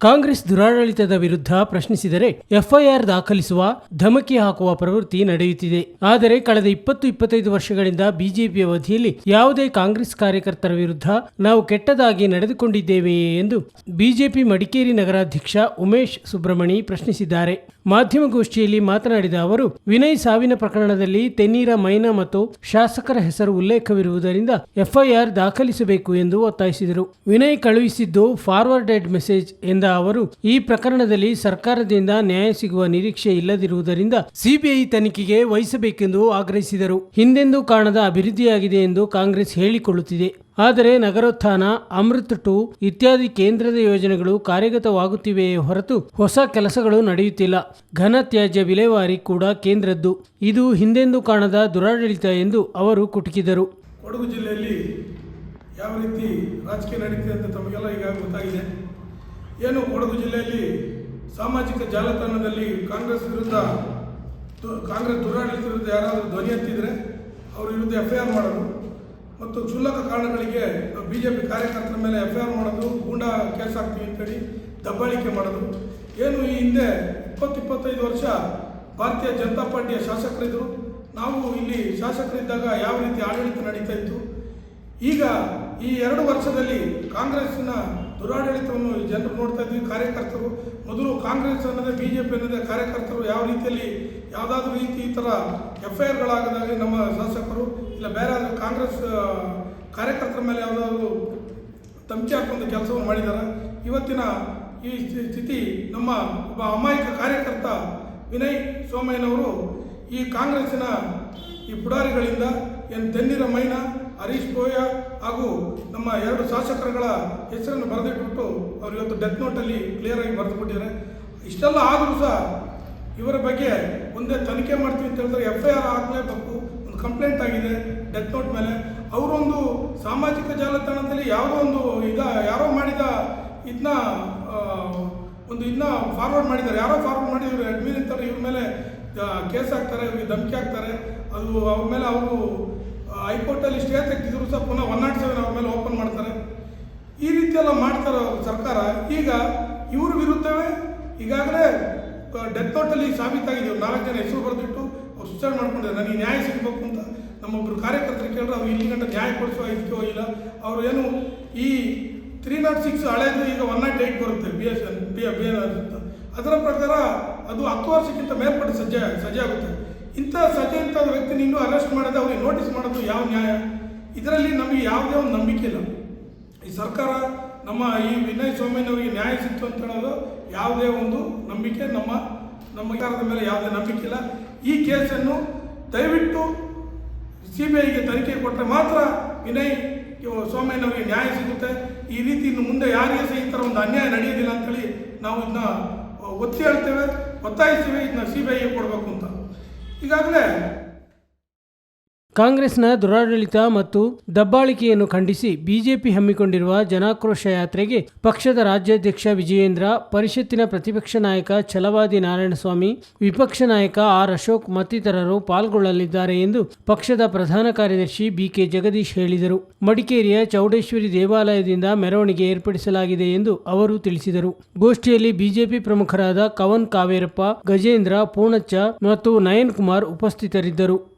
ಕಾಂಗ್ರೆಸ್ ದುರಾಡಳಿತದ ವಿರುದ್ಧ ಪ್ರಶ್ನಿಸಿದರೆ ಎಫ್ಐಆರ್ ದಾಖಲಿಸುವ ಧಮಕಿ ಹಾಕುವ ಪ್ರವೃತ್ತಿ ನಡೆಯುತ್ತಿದೆ. ಆದರೆ ಕಳೆದ ಇಪ್ಪತ್ತು ಇಪ್ಪತ್ತೈದು ವರ್ಷಗಳಿಂದ ಬಿಜೆಪಿ ಅವಧಿಯಲ್ಲಿ ಯಾವುದೇ ಕಾಂಗ್ರೆಸ್ ಕಾರ್ಯಕರ್ತರ ವಿರುದ್ಧ ನಾವು ಕೆಟ್ಟದಾಗಿ ನಡೆದುಕೊಂಡಿದ್ದೇವೆಯೇ ಎಂದು ಬಿಜೆಪಿ ಮಡಿಕೇರಿ ನಗರಾಧ್ಯಕ್ಷ ಉಮೇಶ್ ಸುಬ್ರಹ್ಮಣಿ ಪ್ರಶ್ನಿಸಿದ್ದಾರೆ. ಮಾಧ್ಯಮಗೋಷ್ಠಿಯಲ್ಲಿ ಮಾತನಾಡಿದ ಅವರು, ವಿನಯ್ ಸಾವಿನ ಪ್ರಕರಣದಲ್ಲಿ ತೆನ್ನೀರ ಮೈನಾ ಮತ್ತು ಶಾಸಕರ ಹೆಸರು ಉಲ್ಲೇಖವಿರುವುದರಿಂದ ಎಫ್ಐಆರ್ ದಾಖಲಿಸಬೇಕು ಎಂದು ಒತ್ತಾಯಿಸಿದರು. ವಿನಯ್ ಕಳುಹಿಸಿದ್ದು ಫಾರ್ವರ್ಡೆಡ್ ಮೆಸೇಜ್ ಎಂದ ಅವರು, ಈ ಪ್ರಕರಣದಲ್ಲಿ ಸರ್ಕಾರದಿಂದ ನ್ಯಾಯ ಸಿಗುವ ನಿರೀಕ್ಷೆ ಇಲ್ಲದಿರುವುದರಿಂದ ಸಿಬಿಐ ತನಿಖೆಗೆ ವಹಿಸಬೇಕೆಂದು ಆಗ್ರಹಿಸಿದರು. ಹಿಂದೆಂದೂ ಕಾಣದ ಅಭಿವೃದ್ಧಿಯಾಗಿದೆ ಎಂದು ಕಾಂಗ್ರೆಸ್ ಹೇಳಿಕೊಳ್ಳುತ್ತಿದೆ. ಆದರೆ ನಗರೋತ್ಥಾನ, ಅಮೃತ್ ಟು ಇತ್ಯಾದಿ ಕೇಂದ್ರದ ಯೋಜನೆಗಳು ಕಾರ್ಯಗತವಾಗುತ್ತಿವೆಯೇ ಹೊರತು ಹೊಸ ಕೆಲಸಗಳು ನಡೆಯುತ್ತಿಲ್ಲ. ಘನ ತ್ಯಾಜ್ಯ ವಿಲೇವಾರಿ ಕೂಡ ಕೇಂದ್ರದ್ದು. ಇದು ಹಿಂದೆಂದೂ ಕಾಣದ ದುರಾಡಳಿತ ಎಂದು ಅವರು ಕುಟುಕಿದರು. ಕೊಡಗು ಜಿಲ್ಲೆಯಲ್ಲಿ ಯಾವ ರೀತಿ ರಾಜಕೀಯ ನಡೀತಿದೆ ಅಂತ ತಮಗೆಲ್ಲ ಈಗ ಗೊತ್ತಾಗಿದೆ. ಏನು ಕೊಡಗು ಜಿಲ್ಲೆಯಲ್ಲಿ ಸಾಮಾಜಿಕ ಜಾಲತಾಣದಲ್ಲಿ ಕಾಂಗ್ರೆಸ್ ವಿರುದ್ಧ ಕಾಂಗ್ರೆಸ್ ದುರಾಡಳಿತ ವಿರುದ್ಧ ಯಾರಾದರೂ ಧ್ವನಿ ಎತ್ತಿದರೆ ಅವರ ವಿರುದ್ಧ ಎಫ್ ಐ ಆರ್ ಮಾಡೋದು. ಮತ್ತು ಕ್ಷುಲ್ಲಕ ಕಾರಣಗಳಿಗೆ ಬಿ ಜೆ ಪಿ ಕಾರ್ಯಕರ್ತರ ಮೇಲೆ ಎಫ್ ಐ ಆರ್ ಮಾಡೋದು, ಗೂಂಡಾ ಕೇಸ್ ಹಾಕ್ತೀವಿ ಅಂತೇಳಿ ದಬ್ಬಾಳಿಕೆ ಮಾಡೋದು. ಏನು ಈ ಹಿಂದೆ ಇಪ್ಪತ್ತು ಇಪ್ಪತ್ತೈದು ವರ್ಷ ಭಾರತೀಯ ಜನತಾ ಪಾರ್ಟಿಯ ಶಾಸಕರಿದ್ದರು ನಾವು ಇಲ್ಲಿ ಶಾಸಕರಿದ್ದಾಗ ಯಾವ ರೀತಿ ಆಡಳಿತ ನಡೀತಾ ಇತ್ತು? ಈಗ ಈ ಎರಡು ವರ್ಷದಲ್ಲಿ ಕಾಂಗ್ರೆಸ್ನ ದುರಾಡಳಿತವನ್ನು ಜನರು ನೋಡ್ತಾ ಇದ್ದೀವಿ ಕಾರ್ಯಕರ್ತರು, ಮೊದಲು ಕಾಂಗ್ರೆಸ್ ಅನ್ನೋದೇ ಬಿ ಜೆ ಪಿ ಅನ್ನೋದೇ ಕಾರ್ಯಕರ್ತರು ಯಾವ ರೀತಿಯಲ್ಲಿ ಯಾವುದಾದ್ರೂ ರೀತಿ ಈ ಥರ ಎಫ್ ಐ ಆರ್ಗಳಾಗದಾಗಲಿ ನಮ್ಮ ಶಾಸಕರು, ಇಲ್ಲ ಬೇರೆ ಆದರೆ ಕಾಂಗ್ರೆಸ್ ಕಾರ್ಯಕರ್ತರ ಮೇಲೆ ಯಾವುದಾದ್ರು ತಮಚೆ ಹಾಕುವಂಥ ಕೆಲಸವನ್ನು ಮಾಡಿದ್ದಾರೆ ಇವತ್ತಿನ ಈ ಸ್ಥಿತಿ ನಮ್ಮ ಒಬ್ಬ ಅಮಾಯಕ ಕಾರ್ಯಕರ್ತ ವಿನಯ್ ಸೋಮಯ್ಯನವರು ಈ ಕಾಂಗ್ರೆಸ್ಸಿನ ಈ ಪುಡಾರಿಗಳಿಂದ ಏನು ತೆನ್ನೀರ ಮೈನ ಹರೀಶ್ ಬೋಯ ಹಾಗೂ ನಮ್ಮ ಎರಡು ಶಾಸಕರುಗಳ ಹೆಸರನ್ನು ಬರೆದಿಟ್ಬಿಟ್ಟು ಅವರು ಇವತ್ತು ಡೆತ್ ನೋಟಲ್ಲಿ ಕ್ಲಿಯರ್ ಆಗಿ ಬರೆದುಬಿಟ್ಟಿದ್ದಾರೆ. ಇಷ್ಟೆಲ್ಲ ಆದರೂ ಸಹ ಇವರ ಬಗ್ಗೆ ಒಂದೇ ತನಿಖೆ ಮಾಡ್ತೀವಿ ಅಂತ ಹೇಳಿದ್ರೆ ಎಫ್ ಐ ಆರ್ ಆಗಲೇಬೇಕು, ಒಂದು ಕಂಪ್ಲೇಂಟ್ ಆಗಿದೆ ಡೆತ್ ನೋಟ್ ಮೇಲೆ. ಅವರೊಂದು ಸಾಮಾಜಿಕ ಜಾಲತಾಣದಲ್ಲಿ ಯಾವುದೋ ಒಂದು ಇದ, ಯಾರೋ ಮಾಡಿದ ಇದನ್ನ ಒಂದು ಇದನ್ನ ಫಾರ್ವರ್ಡ್ ಮಾಡಿದ್ದಾರೆ. ಯಾರೋ ಫಾರ್ವರ್ಡ್ ಮಾಡಿ ಇವರು ಅಡ್ಮಿನ್ ಇರ್ತಾರೆ, ಇವ್ರ ಮೇಲೆ ಕೇಸ್ ಹಾಕ್ತಾರೆ, ಇವ್ರಿಗೆ ಧಮಕಿ ಹಾಕ್ತಾರೆ. ಅದು ಅವ್ರ ಮೇಲೆ ಅವರು ಹೈಕೋರ್ಟಲ್ಲಿ ಸ್ಟೇ ತೆಗೆದಿದ್ರು ಸಹ ಪುನಃ ಒನ್ ನಾಟ್ ಸೆವೆನ್ ಅವ್ರ ಮೇಲೆ ಓಪನ್ ಮಾಡ್ತಾರೆ. ಈ ರೀತಿಯೆಲ್ಲ ಮಾಡ್ತಾರೆ ಸರ್ಕಾರ, ಈಗ ಇವ್ರ ವಿರುದ್ಧವೇ ಈಗಾಗಲೇ ಡೆತ್ ನೋಟಲ್ಲಿ ಸಾಬೀತಾಗಿದ್ದೀವಿ ನಾಲ್ಕು ಜನ ಹೆಸರು ಬರೆದಿಟ್ಟು ಅವ್ರು ಸುಸೈಡ್ ಮಾಡ್ಕೊಂಡಿದ್ದಾರೆ ನನಗೆ ನ್ಯಾಯ ಸಿಗಬೇಕು ಅಂತ ನಮ್ಮೊಬ್ಬರು ಕಾರ್ಯಕರ್ತರು ಕೇಳಿದ್ರೆ ಅವ್ರು ಇಲ್ಲಿ ಗಂಟೆ ನ್ಯಾಯ ಕೊಡಿಸುವ ಇದಕ್ಕೋ ಹೋಗಿಲ್ಲ. ಅವರು ಏನು ಈ ತ್ರೀ ನಾಟ್ ಸಿಕ್ಸ್ ಹಳೇದು ಈಗ ಒನ್ ನಾಟ್ ಏಯ್ಟ್ ಬರುತ್ತೆ B S N B B N ಅಂತ. ಅದರ ಪ್ರಕಾರ ಅದು ಹತ್ತು ವರ್ಷಕ್ಕಿಂತ ಮೇಲ್ಪಟ್ಟು ಸಜ್ಜೆ ಸಜ್ಜೆ ಆಗುತ್ತೆ. ಇಂಥ ಸಜ್ಜೆ ವ್ಯಕ್ತಿ ಇನ್ನೂ ಅರೆಸ್ಟ್ ಮಾಡೋದು ಅವ್ರಿಗೆ ನೋಟಿಸ್ ಮಾಡೋದು ಯಾವ ನ್ಯಾಯ? ಇದರಲ್ಲಿ ನಮಗೆ ಯಾವುದೇ ಒಂದು ನಂಬಿಕೆ ಇಲ್ಲ. ಈ ಸರ್ಕಾರ ನಮ್ಮ ಈ ವಿನಯ್ ಸ್ವಾಮಿನವರಿಗೆ ನ್ಯಾಯ ಸಿಕ್ತು ಅಂತ ಹೇಳೋದು ಯಾವುದೇ ಒಂದು ನಂಬಿಕೆ, ನಮ್ಮ ನಮ್ಮ ಸರ್ಕಾರದ ಮೇಲೆ ಯಾವುದೇ ನಂಬಿಕೆ ಇಲ್ಲ. ಈ ಕೇಸನ್ನು ದಯವಿಟ್ಟು ಸಿ ಬಿ ಐಗೆ ತನಿಖೆ ಕೊಟ್ಟರೆ ಮಾತ್ರ ವಿನಯ್ ಸ್ವಾಮಿನವರಿಗೆ ನ್ಯಾಯ ಸಿಗುತ್ತೆ. ಈ ರೀತಿ ಇನ್ನು ಮುಂದೆ ಯಾರಿಗೆ ಸಹ ಈ ಥರ ಒಂದು ಅನ್ಯಾಯ ನಡೆಯೋದಿಲ್ಲ ಅಂತೇಳಿ ನಾವು ಇದನ್ನ ಒತ್ತಿ ಹೇಳ್ತೇವೆ, ಒತ್ತಾಯಿಸ್ತೇವೆ, ಇದನ್ನ ಸಿ ಬಿ ಐಗೆ ಕೊಡಬೇಕು ಅಂತ. ಈಗಾಗಲೇ ಕಾಂಗ್ರೆಸ್ನ ದುರಾಡಳಿತ ಮತ್ತು ದಬ್ಬಾಳಿಕೆಯನ್ನು ಖಂಡಿಸಿ ಬಿಜೆಪಿ ಹಮ್ಮಿಕೊಂಡಿರುವ ಜನಾಕ್ರೋಶ ಯಾತ್ರೆಗೆ ಪಕ್ಷದ ರಾಜ್ಯಾಧ್ಯಕ್ಷ ವಿಜಯೇಂದ್ರ, ಪರಿಷತ್ತಿನ ಪ್ರತಿಪಕ್ಷ ನಾಯಕ ಛಲವಾದಿ ನಾರಾಯಣಸ್ವಾಮಿ, ವಿಪಕ್ಷ ನಾಯಕ ಆರ್ ಅಶೋಕ್ ಮತ್ತಿತರರು ಪಾಲ್ಗೊಳ್ಳಲಿದ್ದಾರೆ ಎಂದು ಪಕ್ಷದ ಪ್ರಧಾನ ಕಾರ್ಯದರ್ಶಿ ಬಿಕೆ ಜಗದೀಶ್ ಹೇಳಿದರು. ಮಡಿಕೇರಿಯ ಚೌಡೇಶ್ವರಿ ದೇವಾಲಯದಿಂದ ಮೆರವಣಿಗೆ ಏರ್ಪಡಿಸಲಾಗಿದೆ ಎಂದು ಅವರು ತಿಳಿಸಿದರು. ಗೋಷ್ಠಿಯಲ್ಲಿ ಬಿಜೆಪಿ ಪ್ರಮುಖರಾದ ಕವನ್ ಕಾವೇರಪ್ಪ, ಗಜೇಂದ್ರ ಪೂರ್ಣಚ್ಚ ಮತ್ತು ನಯನ್ ಕುಮಾರ್ ಉಪಸ್ಥಿತರಿದ್ದರು.